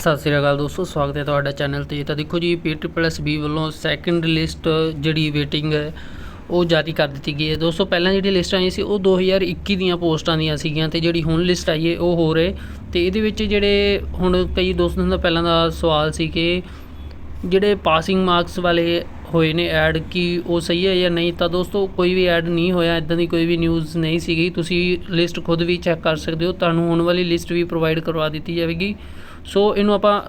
ਸਤਿ ਸ੍ਰੀ ਅਕਾਲ ਦੋਸਤੋ, ਸਵਾਗਤ ਹੈ ਤੁਹਾਡਾ ਚੈਨਲ ਤੇ। ਤਾਂ ਦੇਖੋ ਜੀ ਪੀ ਪਲੱਸ ਬੀ ਵੱਲੋਂ ਸੈਕੰਡ ਲਿਸਟ ਜਿਹੜੀ ਵੇਟਿੰਗ ਹੈ, ਉਹ ਜਾਰੀ ਕਰ ਦਿੱਤੀ ਗਈ ਹੈ। ਦੋਸਤੋ, ਪਹਿਲਾਂ ਜਿਹੜੀ ਲਿਸਟ ਆਈ ਸੀ, ਉਹ 2021 ਦੀਆਂ ਪੋਸਟਾਂ ਦੀਆਂ ਸੀਗੀਆਂ ਤੇ ਜਿਹੜੀ ਹੁਣ ਲਿਸਟ ਆਈ ਹੈ, ਉਹ ਹੋ। ਰਹੇ ਤੇ ਇਹਦੇ ਵਿੱਚ ਜਿਹੜੇ ਹੁਣ ਕਈ ਦੋਸਤਾਂ ਦਾ ਪਹਿਲਾਂ ਦਾ ਸਵਾਲ ਸੀ ਕਿ ਜਿਹੜੇ ਪਾਸਿੰਗ ਮਾਰਕਸ ਵਾਲੇ ਹੋਏ ਨੇ ਐਡ ਕਿ ਉਹ ਸਹੀ ਹੈ ਜਾਂ ਨਹੀਂ? ਤਾਂ ਦੋਸਤੋ, ਕੋਈ ਵੀ ਐਡ ਨਹੀਂ ਹੋਇਆ, ਇਦਾਂ ਦੀ ਕੋਈ ਵੀ ਨਿਊਜ਼ ਨਹੀਂ ਸੀਗੀ। ਤੁਸੀਂ ਲਿਸਟ ਖੁਦ ਵੀ ਚੈੱਕ ਕਰ ਸਕਦੇ ਹੋ। ਤੁਹਾਨੂੰ ਹੁਣ ਵਾਲੀ ਲਿਸਟ ਵੀ ਪ੍ਰੋਵਾਈਡ ਕਰਵਾ ਦਿੱਤੀ ਜਾਵੇਗੀ। ਸੋ ਇਹਨੂੰ ਆਪਾਂ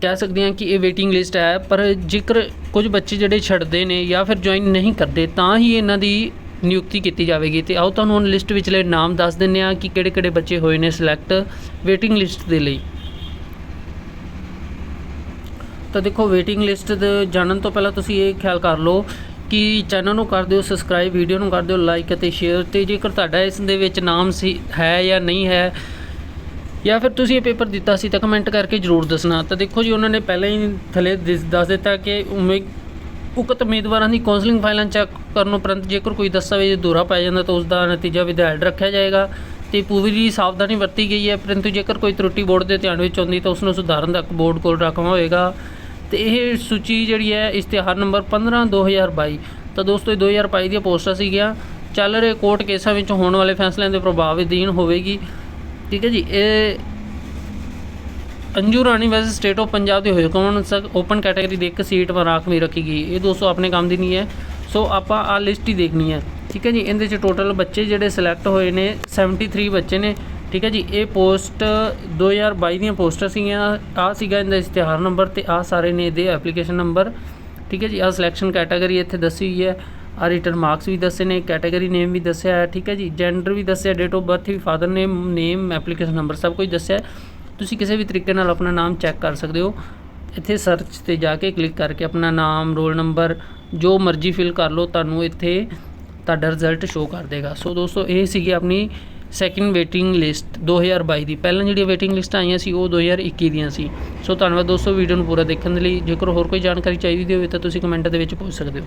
ਕਹਿ ਸਕਦੇ ਹਾਂ ਕਿ ਇਹ ਵੇਟਿੰਗ ਲਿਸਟ ਹੈ, ਪਰ ਜੇਕਰ ਕੁਝ ਬੱਚੇ ਜਿਹੜੇ ਛੱਡਦੇ ਨੇ ਜਾਂ ਫਿਰ ਜੁਆਇਨ ਨਹੀਂ ਕਰਦੇ, ਤਾਂ ਹੀ ਇਹਨਾਂ ਦੀ ਨਿਯੁਕਤੀ ਕੀਤੀ ਜਾਵੇਗੀ। ਤੇ ਆਓ ਤੁਹਾਨੂੰ ਹੁਣ ਲਿਸਟ ਵਿਚਲੇ ਨਾਮ ਦੱਸ ਦਿੰਨੇ ਆ ਕਿ ਕਿਹੜੇ ਕਿਹੜੇ ਬੱਚੇ ਹੋਏ ਨੇ ਸਿਲੈਕਟ ਵੇਟਿੰਗ ਲਿਸਟ ਦੇ ਲਈ। ਤਾਂ ਦੇਖੋ ਵੇਟਿੰਗ ਲਿਸਟ ਦੇ ਜਾਣਨ ਤੋਂ ਪਹਿਲਾਂ ਤੁਸੀਂ ਇਹ ਖਿਆਲ ਕਰ ਲਓ ਕਿ ਚੈਨਲ ਨੂੰ ਕਰ ਦਿਓ ਸਬਸਕ੍ਰਾਈਬ ਵੀਡੀਓ ਨੂੰ ਕਰ ਦਿਓ ਲਾਈਕ ਅਤੇ ਸ਼ੇਅਰ ਤੇ ਜੇਕਰ ਤੁਹਾਡਾ ਇਸ ਦੇ ਵਿੱਚ ਨਾਮ ਸੀ, ਹੈ ਜਾਂ ਨਹੀਂ ਹੈ ਜਾਂ ਫਿਰ ਤੁਸੀਂ ਇਹ ਪੇਪਰ ਦਿੱਤਾ ਸੀ ਤਾਂ ਕਮੈਂਟ ਕਰਕੇ ਜਰੂਰ ਦੱਸਣਾ। ਤਾਂ ਦੇਖੋ ਜੀ, ਉਹਨਾਂ ਨੇ ਪਹਿਲਾਂ ਹੀ ਥੱਲੇ ਦਿਸ- ਦੱਸ ਦਿੱਤਾ ਕਿ ਉਮੀਦ ਉਕਤ ਉਮੀਦਵਾਰਾਂ ਦੀ ਕਾਉਂਸਲਿੰਗ ਫਾਈਲਾਂ ਚੈੱਕ ਕਰਨ ਉਪਰੰਤ ਜੇਕਰ ਕੋਈ ਦਸਤਾਵੇਜ਼ ਅਧੂਰਾ ਪਾਇਆ ਜਾਂਦਾ ਤਾਂ ਉਸ ਦਾ ਨਤੀਜਾ ਵਿਧਾਇਲ ਰੱਖਿਆ ਜਾਏਗਾ ਤੇ ਪੂਰੀ ਸਾਵਧਾਨੀ ਵਰਤੀ ਗਈ ਹੈ। ਪਰੰਤੂ ਜੇਕਰ ਕੋਈ ਤਰੁੱਟੀ ਬੋਰਡ ਦੇ ਧਿਆਨ ਵਿੱਚ ਆਉਂਦੀ ਤਾਂ ਉਸ ਨੂੰ ਸੁਧਾਰਨ ਦਾ ਬੋਰਡ ਕੋਲ ਰੱਖਵਾ ਹੋਏਗਾ। ਤੇ ਇਹ ਸੂਚੀ ਜਿਹੜੀ ਹੈ ਇਸ਼ਤਿਹਾਰ ਨੰਬਰ 15 2022 ਤਾਂ ਦੋਸਤੋ, ਇਹ 2022 ਦੀਆਂ ਪੋਸਟਾਂ ਸੀਗੀਆਂ। ਚੱਲ ਰਹੇ ਕੋਰਟ ਕੇਸਾਂ ਵਿੱਚ ਹੋਣ ਵਾਲੇ ਫੈਸਲਿਆਂ ਦੇ ਪ੍ਰਭਾਵ ਅਧੀਨ ਹੋਵੇਗੀ। ਠੀਕ ਹੈ ਜੀ, ਇਹ ਅੰਜੂ ਰਾਣੀ ਵੈਸੇ ਸਟੇਟ ਆਫ ਪੰਜਾਬ ਦੇ ਹੋਏ ਕੌਣ? ਓਪਨ ਕੈਟਾਗਰੀ ਦੇ ਇੱਕ ਸੀਟ ਪਰ ਰਾਖਵੀਂ ਰੱਖੀ ਗਈ। ਇਹ ਦੋਸਤੋ, ਆਪਣੇ ਕੰਮ ਦੀ ਨਹੀਂ ਹੈ। ਸੋ, ਆਪਾਂ ਆ ਲਿਸਟ ਹੀ ਦੇਖਣੀ ਹੈ। ਠੀਕ ਹੈ ਜੀ, ਇਹਦੇ ਚ ਟੋਟਲ ਬੱਚੇ ਜਿਹੜੇ ਸਿਲੈਕਟ ਹੋਏ ਨੇ 73 ਬੱਚੇ ਨੇ। ਠੀਕ ਹੈ ਜੀ, ਇਹ ਪੋਸਟ 2022 ਦੀਆਂ ਪੋਸਟਾਂ ਸੀਗੀਆਂ ਆ ਸੀਗਾ ਇਹਦਾ ਇਸ਼ਤਿਹਾਰ ਨੰਬਰ ਤੇ ਆ ਸਾਰੇ ਨੇ ਇਹਦੇ ਐਪਲੀਕੇਸ਼ਨ ਨੰਬਰ, ਠੀਕ ਹੈ ਜੀ ਆ ਸਿਲੈਕਸ਼ਨ ਕੈਟਾਗਰੀ ਇੱਥੇ ਦੱਸੀ ਹੋਈ ਹੈ ਆ ਰਿਟਰਨ ਮਾਰਕਸ ਵੀ ਦੱਸੇ ਨੇ ਕੈਟਾਗਰੀ ਨੇਮ ਵੀ ਦੱਸਿਆ ਹੈ, ਠੀਕ ਹੈ ਜੀ ਜੈਂਡਰ ਵੀ ਦੱਸਿਆ date of birth we father name name application number ਸਭ ਕੁਝ ਦੱਸਿਆ ਤੁਸੀਂ ਕਿਸੇ ਵੀ ਤਰੀਕੇ ਨਾਲ ਆਪਣਾ ਨਾਮ ਚੈੱਕ ਕਰ ਸਕਦੇ ਹੋ। ਇੱਥੇ ਸਰਚ ਤੇ ਜਾ ਕੇ ਕਲਿੱਕ ਕਰਕੇ ਆਪਣਾ ਨਾਮ ਰੋਲ ਨੰਬਰ ਜੋ ਮਰਜ਼ੀ ਫਿਲ ਕਰ ਲਓ, ਤੁਹਾਨੂੰ ਇੱਥੇ ਤੁਹਾਡਾ ਰਿਜ਼ਲਟ ਸ਼ੋ ਕਰ ਦੇਗਾ। ਸੋ ਦੋਸਤੋ, ਇਹ ਸੀਗੀ ਆਪਣੀ ਸੈਕਿੰਡ ਵੇਟਿੰਗ ਲਿਸਟ 2022 ਦੀ। ਪਹਿਲਾਂ ਜਿਹੜੀਆਂ ਵੇਟਿੰਗ ਲਿਸਟ ਆਈਆਂ ਸੀ, ਉਹ 2021 ਦੀਆਂ ਸੀ। ਸੋ ਧੰਨਵਾਦ ਦੋਸਤੋ ਵੀਡੀਓ ਨੂੰ ਪੂਰਾ ਦੇਖਣ ਦੇ ਲਈ। ਜੇਕਰ ਹੋਰ ਕੋਈ ਜਾਣਕਾਰੀ ਚਾਹੀਦੀ ਹੋਵੇ ਤਾਂ ਤੁਸੀਂ ਕਮੈਂਟ ਦੇ ਵਿੱਚ ਪੁੱਛ ਸਕਦੇ ਹੋ।